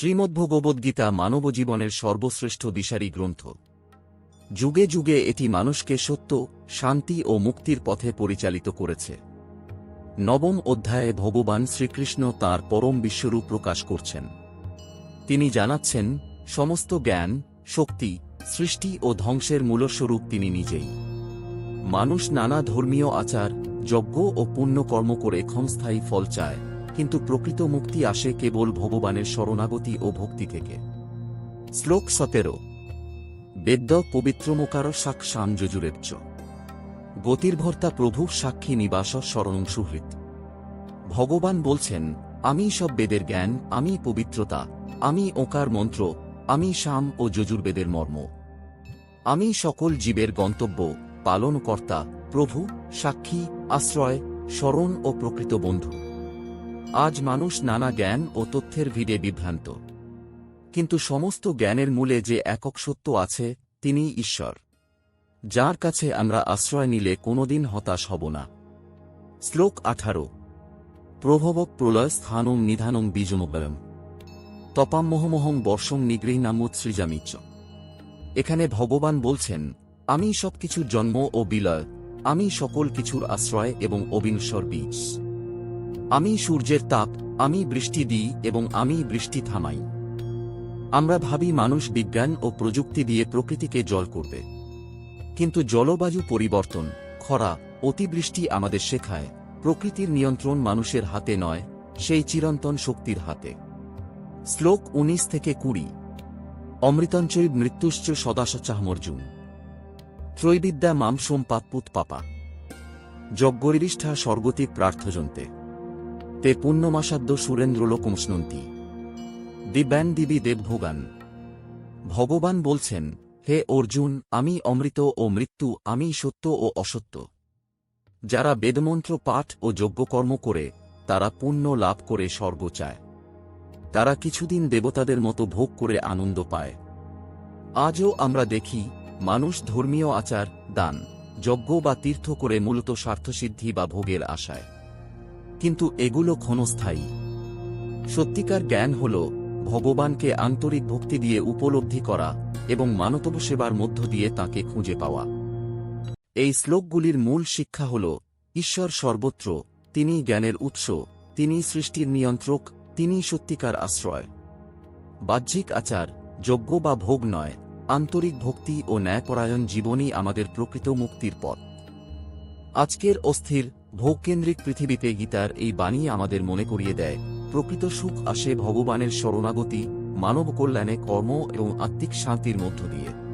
শ্রীমদ্ভগবদ্গীতা মানবজীবনের সর্বশ্রেষ্ঠ দিশারি গ্রন্থ। যুগে যুগে এটি মানুষকে সত্য, শান্তি ও মুক্তির পথে পরিচালিত করেছে। নবম অধ্যায়ে ভগবান শ্রীকৃষ্ণ তার পরম বিশ্বরূপ প্রকাশ করছেন। তিনি জানাচ্ছেন, সমস্ত জ্ঞান, শক্তি, সৃষ্টি ও ধ্বংসের মূলস্বরূপ তিনি নিজেই। মানুষ নানা ধর্মীয় আচার, যজ্ঞ ও পুণ্যকর্ম করে ক্ষমস্থায়ী ফল চায়। কিন্তু প্রকৃত মুক্তি আসে কেবল ভগবানের শরণাগতি ও ভক্তি থেকে। শ্লোক সতেরো। বেদ্য পবিত্রমোকার সাক্ষান যজুরেচ্চ গতির্ভর্তা প্রভু সাক্ষী নিবাস শরণং সুহৃত ভগবান বলছেন, আমি সব বেদের জ্ঞান, আমি পবিত্রতা, আমি ওকার মন্ত্র, আমি শাম ও যজুর্বেদের মর্ম। আমি সকল জীবের গন্তব্য, পালনকর্তা, প্রভু, সাক্ষী, আশ্রয় স্মরণ ও প্রকৃত বন্ধু। আজ মানুষ নানা জ্ঞান ও তথ্যের ভিড়ে বিভ্রান্ত। কিন্তু সমস্ত জ্ঞানের মূলে যে একক সত্য আছে, তিনি ঈশ্বর। যার কাছে আমরা আশ্রয় নিলে কোনোদিন হতাশ হব না। শ্লোক আঠারো। প্রভবক প্রলয় স্থানং নিধানং বীজমবয়ম তপাম্মহমহং বর্ষং নিগৃহীনামুৎ সৃজামিচ্চ এখানে ভগবান বলছেন, আমি সবকিছুর জন্ম ও বিলয়, আমি সকল কিছুর আশ্রয় এবং অবিনশ্বর বীজ। আমি সূর্যের তাপ, আমি বৃষ্টি দিই এবং আমি বৃষ্টি থামাই। আমরা ভাবি মানুষ বিজ্ঞান ও প্রযুক্তি দিয়ে প্রকৃতিকে জল করবে। কিন্তু জলবায়ু পরিবর্তন, খরা, অতিবৃষ্টি আমাদের শেখায়, প্রকৃতির নিয়ন্ত্রণ মানুষের হাতে নয়, সেই চিরন্তন শক্তির হাতে। শ্লোক উনিশ থেকে কুড়ি। অমৃতঞ্চৈ মৃত্যুশ্চ সদাসচাহমর্জুন ত্রৈবিদ্যা মাম সোম পাপ্পুত পাপা। যজ্ঞরিষ্ঠা স্বর্গতিক প্রার্থজন্তে। তে পুণ্যমাসাদ্য সুরেন্দ্রলোকম স্নন্তি দিব্যান দিবি দেবভোগান। ভগবান বলছেন, হে অর্জুন, আমি অমৃত ও মৃত্যু, আমি সত্য ও অসত্য। যারা বেদমন্ত্র পাঠ ও যজ্ঞকর্ম করে, তারা পুণ্য লাভ করে স্বর্গ চায়। তারা কিছুদিন দেবতাদের মতো ভোগ করে আনন্দ পায়। আজও আমরা দেখি, মানুষ ধর্মীয় আচার, দান, যজ্ঞ বা তীর্থ করে মূলত স্বার্থসিদ্ধি বা ভোগের আশায়। কিন্তু এগুলো ক্ষণস্থায়ী। সত্যিকার জ্ঞান হল, ভগবানকে আন্তরিক ভক্তি দিয়ে উপলব্ধি করা এবং মানতব সেবার মধ্য দিয়ে তাকে খুঁজে পাওয়া। এই শ্লোকগুলির মূল শিক্ষা হল, ঈশ্বর সর্বত্র, তিনি জ্ঞানের উৎস, তিনি সৃষ্টির নিয়ন্ত্রক, তিনি সত্যিকার আশ্রয়। বাহ্যিক আচার, যজ্ঞ বা ভোগ নয়, আন্তরিক ভক্তি ও ন্যায়পরায়ণ জীবনই আমাদের প্রকৃত মুক্তির পথ। আজকের অস্থির ভোগকেন্দ্রিক পৃথিবীতে গীতার এই বাণী আমাদের মনে করিয়ে দেয়, প্রকৃত সুখ আসে ভগবানের শরণাগতি, মানব কল্যাণে কর্ম এবং আত্মিক শান্তির মধ্য দিয়ে।